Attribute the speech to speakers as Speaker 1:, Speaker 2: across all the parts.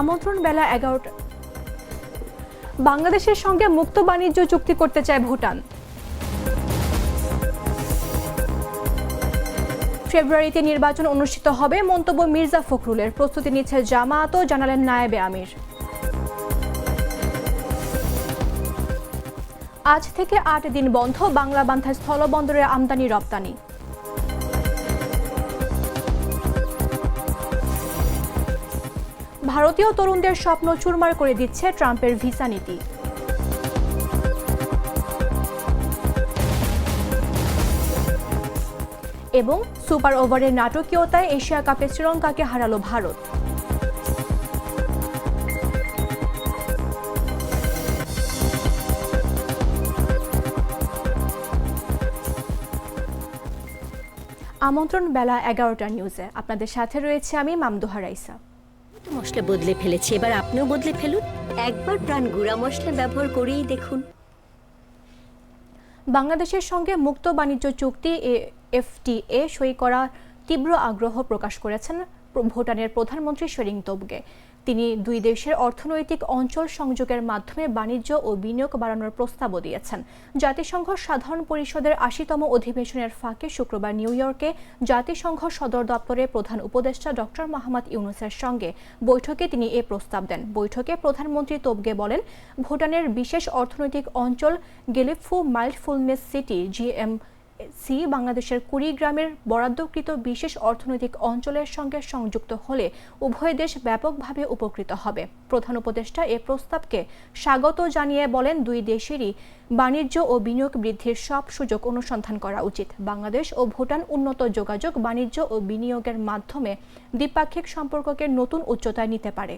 Speaker 1: আমন্ত্রণ বেলা এগারোটা। বাংলাদেশের সঙ্গে মুক্ত বাণিজ্য চুক্তি করতে চায় ভুটান। ফেব্রুয়ারিতে নির্বাচন অনুষ্ঠিত হবে মন্তব্য মির্জা ফখরুলের। প্রস্তুতি নিচ্ছে জামায়াতও জানালেন নায়েবে আমির। আজ থেকে আট দিন বন্ধ বাংলা বান্ধা স্থলবন্দরের আমদানি রপ্তানি। ভারতীয় তরুণদের স্বপ্ন চুরমার করে দিচ্ছে ট্রাম্পের ভিসা নীতি। এবং সুপার ওভারের নাটকীয়তায় এশিয়া কাপে শ্রীলঙ্কাকে হারালো ভারত। আমন্ত্রণ বেলা এগারোটা নিউজে। আপনাদের সাথে রয়েছে আমি মামদোহা রাইসা।
Speaker 2: মশলা বদলে ফেলেছি, এবার আপনিও বদলে ফেলুন। একবার প্রাণ গুঁড়া মশলা ব্যবহার করেই দেখুন।
Speaker 1: বাংলাদেশের সঙ্গে মুক্ত বাণিজ্য চুক্তি এফটিএ সই করার তীব্র আগ্রহ প্রকাশ করেছেন ভুটানের প্রধানমন্ত্রী শেরিং তোবগে। তিনি দুই দেশের অর্থনৈতিক অঞ্চল সংযোগের মাধ্যমে বাণিজ্য ও বিনিয়োগ বাড়ানোর প্রস্তাবও দিয়েছেন। জাতিসংঘ সাধারণ পরিষদের আশিতম অধিবেশনের ফাঁকে শুক্রবার নিউ ইয়র্কে জাতিসংঘ সদর দপ্তরে প্রধান উপদেষ্টা ডক্টর মোহাম্মদ ইউনুসের সঙ্গে বৈঠকে তিনি এ প্রস্তাব দেন। বৈঠকে প্রধানমন্ত্রী তোবগে বলেন, ভুটানের বিশেষ অর্থনৈতিক অঞ্চল Gelephu mindfulness city, GM C বাংলাদেশের কুড়িগ্রামের বরাদ্দকৃত বিশেষ অর্থনৈতিক অঞ্চলের সঙ্গে সংযুক্ত হলে উভয় দেশ ব্যাপকভাবে উপকৃত হবে। প্রধান উপদেষ্টা এ প্রস্তাবকে স্বাগত জানিয়ে বলেন, দুই দেশেরই বাণিজ্য ও বিনিয়োগ বৃদ্ধির সব সুযোগ অনুসন্ধান করা উচিত। বাংলাদেশ ও ভুটান উন্নত যোগাযোগ, বাণিজ্য ও বিনিয়োগের মাধ্যমে দ্বিপাক্ষিক সম্পর্ককে নতুন উচ্চতায় নিতে পারে।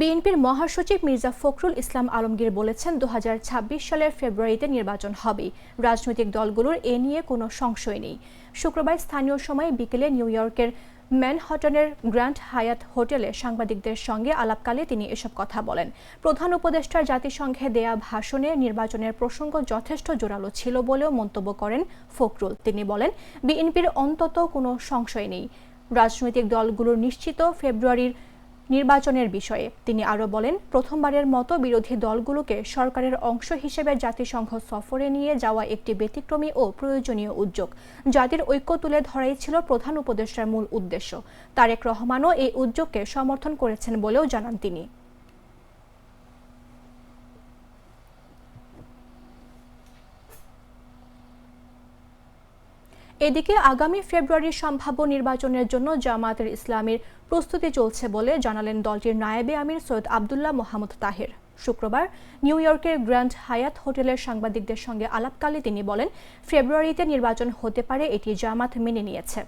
Speaker 1: বিএনপির মহাসচিব মির্জা ফখরুল ইসলাম আলমগীর বলেছেন দুহাজার ছাব্বিশ সালের ফেব্রুয়ারিতে নির্বাচন হবে। রাজনৈতিক দলগুলোর এ নিয়ে কোনো সংশয় নেই। শুক্রবার স্থানীয় সময়ে বিকেলে নিউ ইয়র্কের ম্যানহাটনের গ্র্যান্ড হায়াত হোটেলে সাংবাদিকদের সঙ্গে আলাপকালে তিনি এসব কথা বলেন। প্রধান উপদেষ্টার জাতিসংঘে দেয়া ভাষণে নির্বাচনের প্রসঙ্গ যথেষ্ট জোরালো ছিল বলেও মন্তব্য করেন ফখরুল। তিনি বলেন, বিএনপির অন্তত কোনো সংশয় নেই। রাজনৈতিক দলগুলোর নিশ্চিত ফেব্রুয়ারির নির্বাচনের বিষয়ে। তিনি আরও বলেন, প্রথমবারের মতো বিরোধী দলগুলোকে সরকারের অংশ হিসেবে জাতিসংঘ সফরে নিয়ে যাওয়া একটি ব্যতিক্রমী ও প্রয়োজনীয় উদ্যোগ। জাতির ঐক্য তুলে ধরাই ছিল প্রধান উপদেষ্টার মূল উদ্দেশ্য। তারেক রহমানও এই উদ্যোগকে সমর্থন করেছেন বলেও জানান তিনি। এদিকে আগামী ফেব্রুয়ারির সম্ভাব্য নির্বাচনের জন্য জামায়াতের ইসলামের প্রস্তুতি চলছে বলে জানালেন দলটির নায়েবে আমির সৈয়দ আবদুল্লাহ মোহাম্মদ তাহের। শুক্রবার নিউ ইয়র্কের গ্র্যান্ড হায়াত হোটেলের সাংবাদিকদের সঙ্গে আলাপকালে তিনি বলেন, ফেব্রুয়ারিতে নির্বাচন হতে পারে, এটি জামাত মেনে নিয়েছে।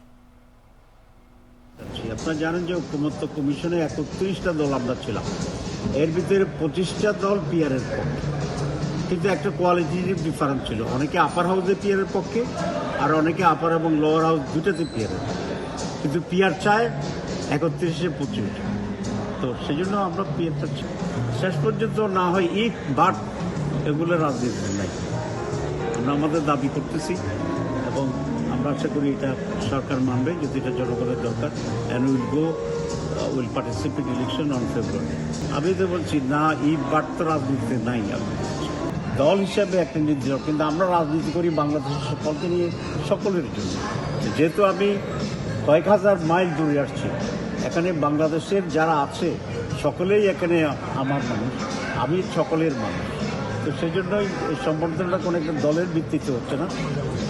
Speaker 3: আপনারা জানেন যে ঐক্যমত্য কমিশনে একত্রিশটা দল আমরা ছিলাম। এর ভিতরে পঁচিশটা দল পিয়ারের পক্ষে। কিন্তু একটা কোয়ালিটির ডিফারেন্স ছিল। অনেকে আপার হাউসে পিয়ারের পক্ষে আর অনেকে আপার এবং লোয়ার হাউস দুটাতে পিয়ারের কিন্তু পিয়ার চায় একত্রিশে পঁচিশ। তো সেই জন্য আমরা পিয়ারটা চাই। শেষ পর্যন্ত না হয় ইফ বাট এগুলো রাজনীতি নাই। আমরা আমাদের দাবি করতেছি এবং আমরা আশা করি এটা সরকার মানবে, যদি এটা জনগণের দরকার। And will go will participate election on February আমি তো বলছি না ই তো রাজনীতিতে নাই। আমি। দল হিসাবে একটা নির্দিষ্ট কিন্তু আমরা রাজনীতি করি বাংলাদেশের সকলকে নিয়ে, সকলের জন্য। যেহেতু আমি কয়েক হাজার মাইল দূরে আসছি, এখানে বাংলাদেশের যারা আছে, সকলেই এখানে আমার মানুষ, আমি সকলের মানুষ। তো সেই জন্যই এই সম্বর্ধনাটা কোনো একটা দলের ভিত্তিতে হচ্ছে না।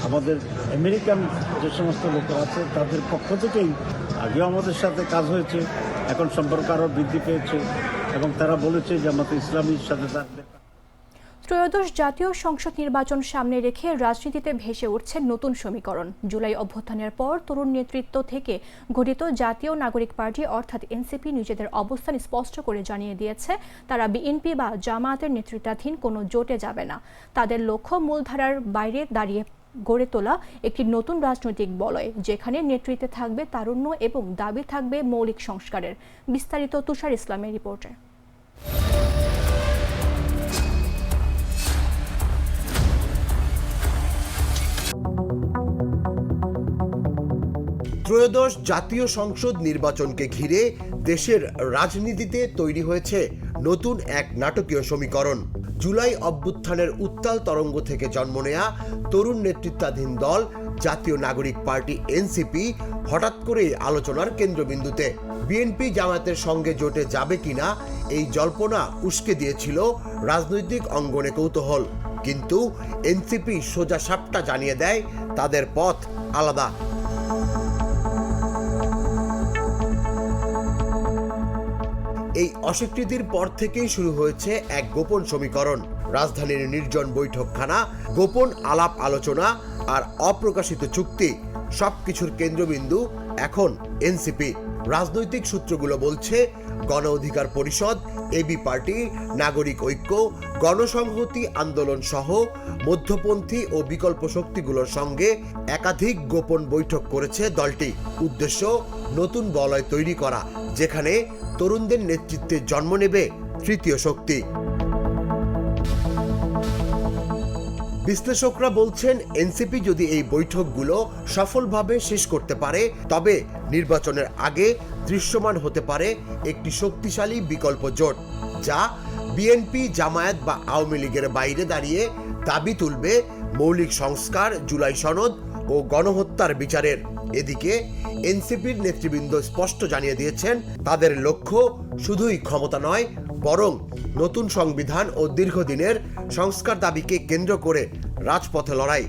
Speaker 3: আমাদের আমেরিকান যে সমস্ত লোকেরা আছে, তাদের পক্ষ থেকেই আগেও আমাদের সাথে কাজ হয়েছে, এখন সম্পর্ক আরও বৃদ্ধি পেয়েছে, এবং তারা বলেছে যে আমাদের ইসলামীর সাথে তাদের
Speaker 1: ত্রয়োদশ জাতীয় সংসদ নির্বাচন সামনে রেখে রাজনীতিতে ভেসে উঠছে নতুন সমীকরণ। জুলাই অভ্যুত্থানের পর তরুণ নেতৃত্ব থেকে গঠিত জাতীয় নাগরিক পার্টি, অর্থাৎ এনসিপি, নিজেদের অবস্থান স্পষ্ট করে জানিয়ে দিয়েছে, তারা বিএনপি বা জামায়াতের নেতৃত্বাধীন কোনো জোটে যাবে না। তাদের লক্ষ্য মূলধারার বাইরে দাঁড়িয়ে গড়ে তোলা একটি নতুন রাজনৈতিক বলয়, যেখানে নেতৃত্বে থাকবে তারুণ্য এবং দাবি থাকবে মৌলিক সংস্কারের। বিস্তারিত তুষার ইসলামের রিপোর্টে।
Speaker 4: ত্রয়োদশ জাতীয় সংসদ নির্বাচনকে ঘিরে দেশের রাজনীতিতে তৈরি হয়েছে নতুন এক নাটকীয় সমীকরণ। জুলাই অভ্যুত্থানের উত্তাল তরঙ্গ থেকে জন্ম নেয়া তরুণ নেতৃত্বাধীন দল, জাতীয় নাগরিক পার্টি এনসিপি, হঠাৎ করেই আলোচনার কেন্দ্রবিন্দুতে। বিএনপি জামায়াতের সঙ্গে জোটে যাবে কিনা এই জল্পনা উস্কে দিয়েছিল রাজনৈতিক অঙ্গনে কৌতূহল। কিন্তু এনসিপি সোজা সাপটা জানিয়ে দেয়, তাদের পথ আলাদা। এই অস্বীকৃতির পর থেকেই শুরু হয়েছে এক গোপন সমীকরণ। রাজধানীর নির্জন বৈঠকখানা, গোপন আলাপ আলোচনা আর অপ্রকাশিত চুক্তি, সবকিছুর কেন্দ্রবিন্দু এখন এনসিপি। রাজনৈতিক সূত্রগুলো বলছে, গণ অধিকার পরিষদ, এবি পার্টি, নাগরিক ঐক্য, গণসংহতি আন্দোলন সহ মধ্যপন্থী ও বিকল্প শক্তিগুলোর সঙ্গে একাধিক গোপন বৈঠক করেছে দলটি। উদ্দেশ্য, নতুন বলয় তৈরি করা। যেখানে তরুণদের নেতৃত্বে জন্ম নেবে তৃতীয় শক্তি। বিশ্লেষকরা বলছেন, এনসিপি যদি এই বৈঠকগুলো সফলভাবে শেষ করতে পারে, তবে নির্বাচনের আগে দৃশ্যমান হতে পারে একটি শক্তিশালী বিকল্প জোট, যা বিএনপি, জামায়াত বা আওয়ামী লীগের বাইরে দাঁড়িয়ে দাবি তুলবে মৌলিক সংস্কার, জুলাই সনদ ও গণহত্যার বিচারের। এদিকে এনসিপির নেতৃবৃন্দ স্পষ্ট জানিয়ে দিয়েছেন, তাদের লক্ষ্য শুধুই ক্ষমতা নয়, বরং নতুন সংবিধান ও দীর্ঘদিনের সংস্কার দাবিকে কেন্দ্র করে রাজপথে লড়াই।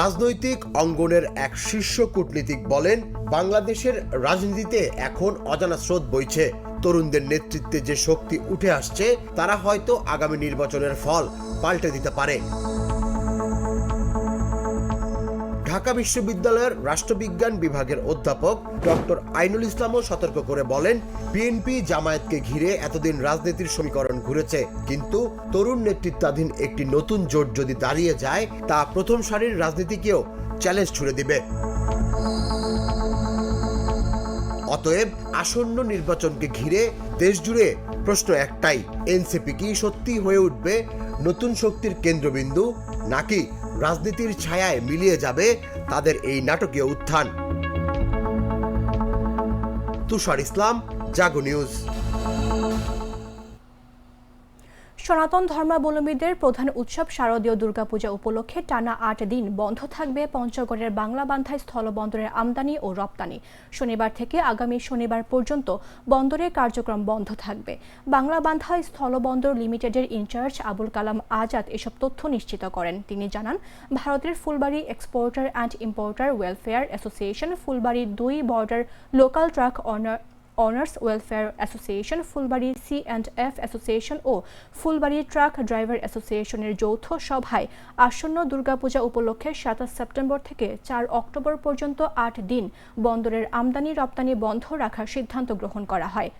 Speaker 4: রাজনৈতিক অঙ্গনের এক শীর্ষ কূটনীতিক বলেন, বাংলাদেশের রাজনীতিতে এখন অজানা স্রোত বইছে। তরুণদের নেতৃত্বে যে শক্তি উঠে আসছে, তারা হয়তো আগামী নির্বাচনের ফল পাল্টে দিতে পারে। ঢাকা বিশ্ববিদ্যালয়ের রাষ্ট্রবিজ্ঞান বিভাগের অধ্যাপক ডক্টর আইনুল ইসলামও সতর্ক করে বলেন, বিএনপি জামায়াতকে ঘিরে এতদিন রাজনীতির সমীকরণ ঘুরেছে, কিন্তু তরুণ নেতৃত্বাধীন একটি নতুন জোট যদি দাঁড়িয়ে যায়, তা প্রথম সারির রাজনীতিকেও চ্যালেঞ্জ ছুড়ে দিবে। অতএব আসন্ন নির্বাচনকে ঘিরে দেশজুড়ে প্রশ্ন একটাই, এনসিপি কি সত্যি হয়ে উঠবে? নতুন শক্তির কেন্দ্রবিন্দু নাকি রাজনীতির ছায়ায় মিলিয়ে যাবে তাদের এই নাটকীয় উত্থান। তুষার ইসলাম জাগো নিউজ।
Speaker 1: সনাতন ধর্মাবলম্বীদের প্রধান উৎসব শারদীয় দুর্গাপূজা উপলক্ষে টানা আট দিন বন্ধ থাকবে পঞ্চগড়ের বাংলাবান্ধায় স্থলবন্দরের আমদানি ও রপ্তানি। শনিবার থেকে আগামী শনিবার পর্যন্ত বন্দরের কার্যক্রম বন্ধ থাকবে। বাংলাবান্ধা স্থলবন্দর লিমিটেডের ইনচার্জ আবুল কালাম আজাদ এসব তথ্য নিশ্চিত করেন। তিনি জানান, ভারতের Phulbari exporter and importer welfare association Phulbari দুই border local truck owner owners welfare association Phulbari C and F association O Phulbari truck driver অ্যাসোসিয়েশনের যৌথ সভায় আসন্ন দুর্গাপূজা উপলক্ষে সাতাশ সেপ্টেম্বর থেকে চার অক্টোবর পর্যন্ত আট দিন বন্দরের আমদানি রপ্তানি বন্ধ রাখার সিদ্ধান্ত গ্রহণ করা হয়।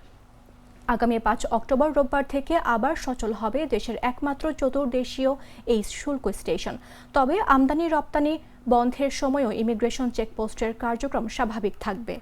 Speaker 1: আগামী পাঁচ অক্টোবর রোববার থেকে আবার সচল হবে দেশের একমাত্র চতুর্দেশীয় এই শুল্ক স্টেশন। তবে আমদানি রপ্তানি বন্ধের সময়ও ইমিগ্রেশন চেকপোস্টের কার্যক্রম স্বাভাবিক থাকবে।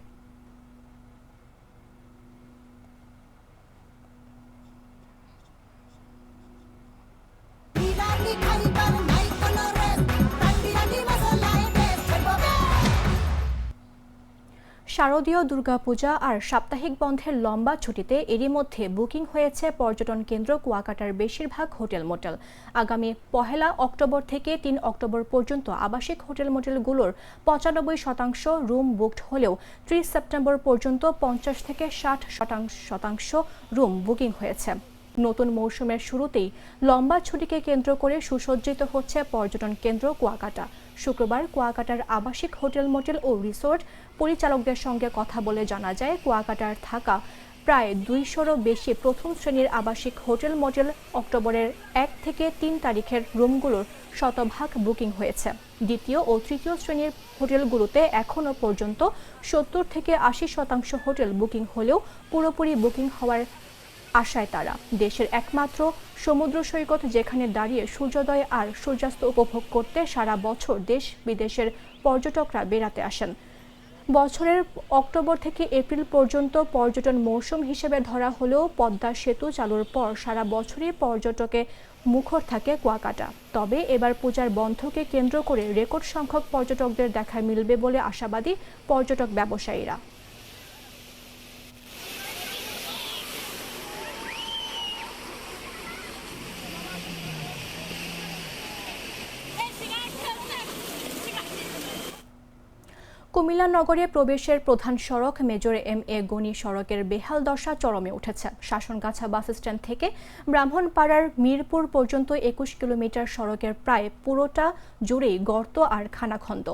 Speaker 1: শারদীয় দুর্গাপূজা আর সাপ্তাহিক বন্ধের লম্বা ছুটিতে এরই মধ্যে বুকিং হয়েছে পর্যটন কেন্দ্র কুয়াকাটার বেশিরভাগ হোটেল মোটেল। আগামী পহেলা অক্টোবর থেকে তিন অক্টোবর পর্যন্ত আবাসিক হোটেল মোটেলগুলোর পঁচানব্বই শতাংশ রুম বুকড হলেও ত্রিশ সেপ্টেম্বর পর্যন্ত পঞ্চাশ থেকে ষাট শতাংশ শতাংশ রুম বুকিং হয়েছে। নতুন মৌসুমের শুরুতেই লম্বা ছুটিকে কেন্দ্র করে সুসজ্জিত হচ্ছে পর্যটন কেন্দ্র কুয়াকাটা। শুক্রবার কুয়াকাটার আবাসিক হোটেল মোটেল ও রিসোর্ট পরিচালকদের সঙ্গে কথা বলে জানা যায়, কুয়াকাটার থাকা প্রায় দুইশোরও বেশি প্রথম শ্রেণির আবাসিক হোটেল মোটেল অক্টোবরের এক থেকে তিন তারিখের রুমগুলোর শতভাগ বুকিং হয়েছে। দ্বিতীয় ও তৃতীয় শ্রেণির হোটেলগুলোতে এখনও পর্যন্ত সত্তর থেকে আশি শতাংশ হোটেল বুকিং হলেও পুরোপুরি বুকিং হওয়ার আশায় তারা। দেশের একমাত্র সমুদ্র সৈকত যেখানে দাঁড়িয়ে সূর্যোদয় আর সূর্যাস্ত উপভোগ করতে সারা বছর দেশ বিদেশের পর্যটকরা বেড়াতে আসেন। বছরের অক্টোবর থেকে এপ্রিল পর্যন্ত পর্যটন মৌসুম হিসেবে ধরা হলেও পদ্মা সেতু চালুর পর সারা বছরই পর্যটকে মুখর থাকে কুয়াকাটা। তবে এবার পূজার বন্ধকে কেন্দ্র করে রেকর্ড সংখ্যক পর্যটকদের দেখা মিলবে বলে আশাবাদী পর্যটক ব্যবসায়ীরা। কুমিল্লা নগরে প্রবেশের প্রধান সড়ক মেজর এম এ গনি সড়কের বেহাল দশা চরমে উঠেছে। শাসনগাছা বাস স্ট্যান্ড থেকে ব্রাহ্মণপাড়ার মিরপুর পর্যন্ত একুশ কিলোমিটার সড়কের প্রায় পুরোটা জুড়েই গর্ত আর খানাখন্দ।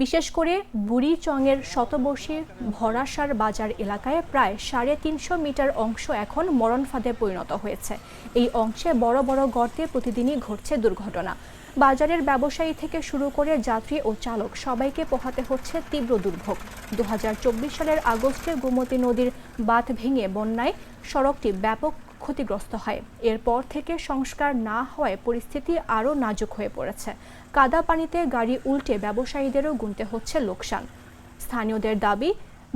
Speaker 1: বিশেষ করে বুড়িচংয়ের শতবর্ষী ভরাসার বাজার এলাকায় প্রায় সাড়ে তিনশো মিটার অংশ এখন মরণ ফাঁদে পরিণত হয়েছে। এই অংশে বড় বড় গর্তে প্রতিদিনই ঘটছে দুর্ঘটনা। বাজারের ব্যবসায়ী থেকে শুরু করে যাত্রী ও চালক সবাইকে পোহাতে হচ্ছে তীব্র দুর্ভোগ। দুহাজার চব্বিশ সালের আগস্টে গোমতী নদীর বাঁধ ভেঙে বন্যায় সড়কটি ব্যাপক ক্ষতিগ্রস্ত হয়। এরপর থেকে সংস্কার না হওয়ায় পরিস্থিতি আরও নাজুক হয়ে পড়েছে। কাদা পানিতে গাড়ি উল্টে ব্যবসায়ীদেরও গুনতে হচ্ছে লোকসান। স্থানীয়দের দাবি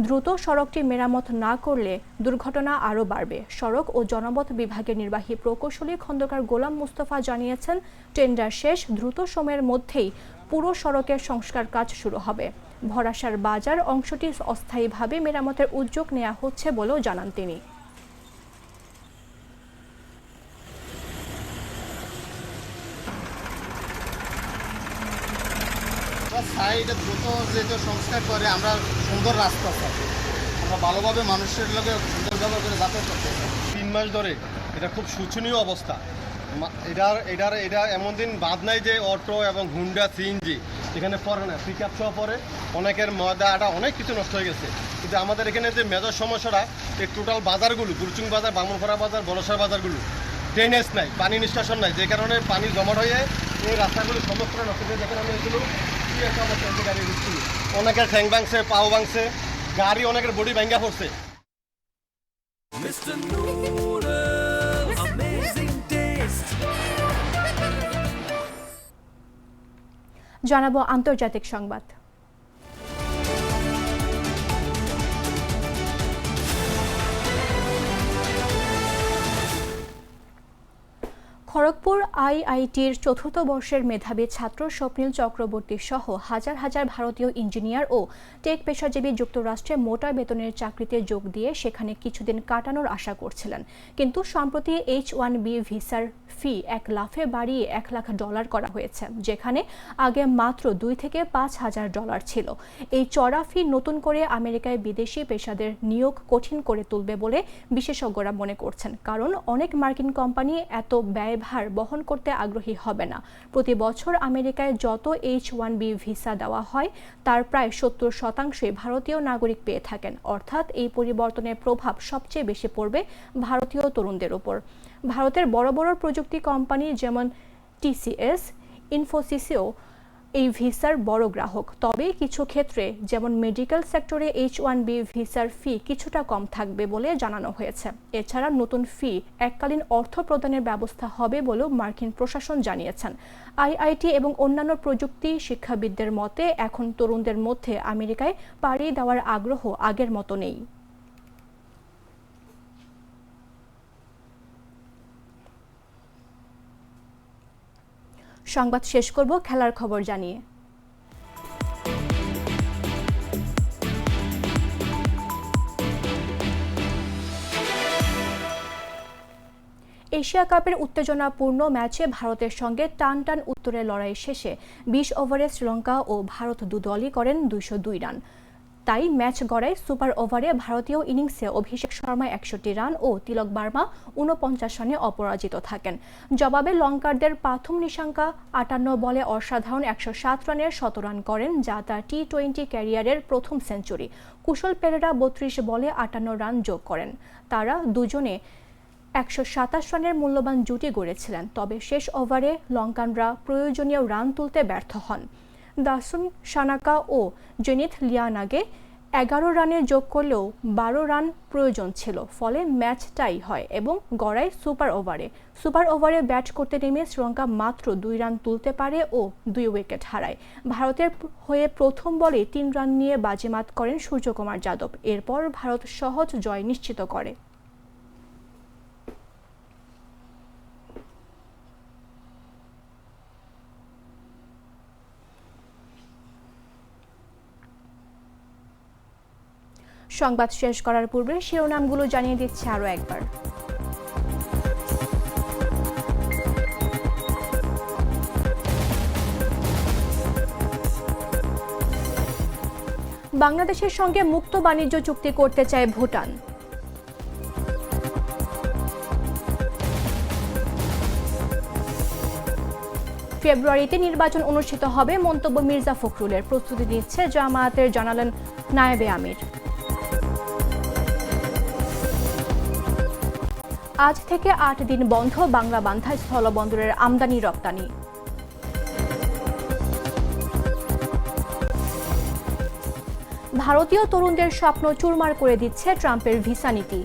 Speaker 1: দ্রুত সড়কটি মেরামত না করলে দুর্ঘটনা আরও বাড়বে। সড়ক ও জনপথ বিভাগের নির্বাহী প্রকৌশলী খন্দকার গোলাম মুস্তফা জানিয়েছেন, টেন্ডার শেষ দ্রুত সময়ের মধ্যেই পুরো সড়কের সংস্কার কাজ শুরু হবে। ভরাসার বাজার অংশটি অস্থায়ীভাবে মেরামতের উদ্যোগ নেওয়া হচ্ছে বলেও জানান তিনি।
Speaker 5: সাইডে দ্রুত যেহেতু সংস্কার করে, আমরা সুন্দর রাস্তা চাই। আমরা ভালোভাবে মানুষের লোকে সুন্দর ব্যবহার করে যাতায়াত করতে
Speaker 6: তিন মাস ধরে এটা খুব শোচনীয় অবস্থা। এটার এটার, এটা এমন দিন বাদ নাই যে অটো এবং হুন্ডা সিএনজি এখানে পড়ে না পিক আপ সহ পরে অনেকের ময়দা আটা অনেক কিছু নষ্ট হয়ে গেছে। কিন্তু আমাদের এখানে যে মেজর সমস্যাটা এই টোটাল বাজারগুলো গুরুচুং বাজার বামনখরা বাজার, বলসার বাজারগুলো ড্রেনেজ নাই, পানি নিষ্কাশন নাই। যে কারণে পানি জমাট হয়ে এই রাস্তাগুলো সমস্ত নষ্ট হয়ে দেখেন আমি এগুলো একটা অবস্থা হয়েছে গাড়ি দিচ্ছি অনেকের ঠ্যাং ভাঙছে পাও ভাঙছে গাড়ি অনেকের বডি ভাঙ্গা পড়ছে।
Speaker 1: জানাব আন্তর্জাতিক সংবাদ। খড়গপুর আইআইটির চতুর্থ বর্ষের মেধাবী ছাত্র স্বপ্নীল চক্রবর্তী সহ হাজার হাজার ভারতীয় ইঞ্জিনিয়ার ও টেক পেশাজীবী যুক্তরাষ্ট্রে মোটা বেতনের চাকরিতে যোগ দিয়ে সেখানে কিছুদিন কাটানোর আশা করছিলেন। কিন্তু সম্প্রতি এইচ ওয়ান বি ভিসার ফি এক লাফে বাড়িয়ে এক লাখ ডলার করা হয়েছে, যেখানে আগে মাত্র দুই থেকে পাঁচ হাজার ডলার ছিল। এই চড়া ফি নতুন করে আমেরিকায় বিদেশি পেশাদের নিয়োগ কঠিন করে তুলবে বলে বিশেষজ্ঞরা মনে করছেন। কারণ অনেক মার্কিন কোম্পানি এত ব্যয়ভার বহন করতে আগ্রহী হবে না। প্রতি বছর আমেরিকায় যত এইচ ওয়ান বি ভিসা দেওয়া হয়, তার প্রায় সত্তর শতাংশই ভারতীয় নাগরিক পেয়ে থাকেন। অর্থাৎ এই পরিবর্তনের প্রভাব সবচেয়ে বেশি পড়বে ভারতীয় তরুণদের উপর। ভারতের বড় বড় প্রযুক্তি কোম্পানি যেমন টিসিএস ইনফোসিসেও এই ভিসার বড় গ্রাহক। তবে কিছু ক্ষেত্রে যেমন মেডিকেল সেক্টরে এইচ ওয়ান বি ভিসার ফি কিছুটা কম থাকবে বলে জানানো হয়েছে। এছাড়া নতুন ফি এককালীন অর্থ প্রদানের ব্যবস্থা হবে বলেও মার্কিন প্রশাসন জানিয়েছেন। আইআইটি এবং অন্যান্য প্রযুক্তি শিক্ষাবিদদের মতে, এখন তরুণদের মধ্যে আমেরিকায় পাড়ি দেওয়ার আগ্রহ আগের মতো নেই। সংবাদ শেষ করব, খেলার খবর জানিয়ে। এশিয়া কাপের উত্তেজনাপূর্ণ ম্যাচে ভারতের সঙ্গে টান টান উত্তরের লড়াই শেষে বিশ ওভারে শ্রীলঙ্কা ও ভারত দুদলই করেন দুইশো দুই রান। তাই ম্যাচ গড়ায় সুপার ওভারে ভারতীয় ইনিংসে অভিষেক শর্মা একষট্টি রান ও তিলক বার্মা উনপঞ্চাশ রানে অপরাজিত থাকেন। জবাবে লঙ্কারদের প্রাথম নিশাঙ্কা আটান্ন বলে অসাধারণ একশো সাত রানের শতরান করেন, যা তার টি টোয়েন্টি ক্যারিয়ারের প্রথম সেঞ্চুরি। কুশল পেরেরা বত্রিশ বলে আটান্ন রান যোগ করেন। তারা দুজনে একশো সাতাশ রানের মূল্যবান জুটি গড়েছিলেন, তবে শেষ ওভারে লঙ্কানরা প্রয়োজনীয় রান তুলতে ব্যর্থ হন। দাসুন সানাকা ও জেনিথ লিয়ানাগে এগারো রানের যোগ করলেও বারো রান প্রয়োজন ছিল, ফলে ম্যাচ টাই হয় এবং গড়ায় সুপার ওভারে। সুপার ওভারে ব্যাট করতে নেমে শ্রীলঙ্কা মাত্র দুই রান তুলতে পারে ও দুই উইকেট হারায়। ভারতের হয়ে প্রথম বলে তিন রান নিয়ে বাজিমাত করেন সূর্যকুমার যাদব। এরপর ভারত সহজ জয় নিশ্চিত করে। সংবাদ শেষ করার পূর্বে শিরোনামগুলো জানিয়ে দিচ্ছে আরও একবার। বাংলাদেশের সঙ্গে মুক্ত বাণিজ্য চুক্তি করতে চায় ভুটান। ফেব্রুয়ারিতে নির্বাচন অনুষ্ঠিত হবে মন্তব্য মির্জা ফখরুলের। প্রস্তুতি নিচ্ছে জামায়াতের জানালেন নায়েবে আমির। আজ থেকে আট দিন বন্ধ বাংলা বান্ধা স্থলবন্দরের আমদানি রপ্তানি। ভারতীয় তরুণদের স্বপ্ন চুরমার করে দিচ্ছে ট্রাম্পের ভিসা নীতি।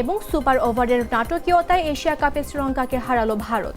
Speaker 1: এবং সুপার ওভারের নাটকীয়তায় এশিয়া কাপে শ্রীলঙ্কাকে হারালো ভারত।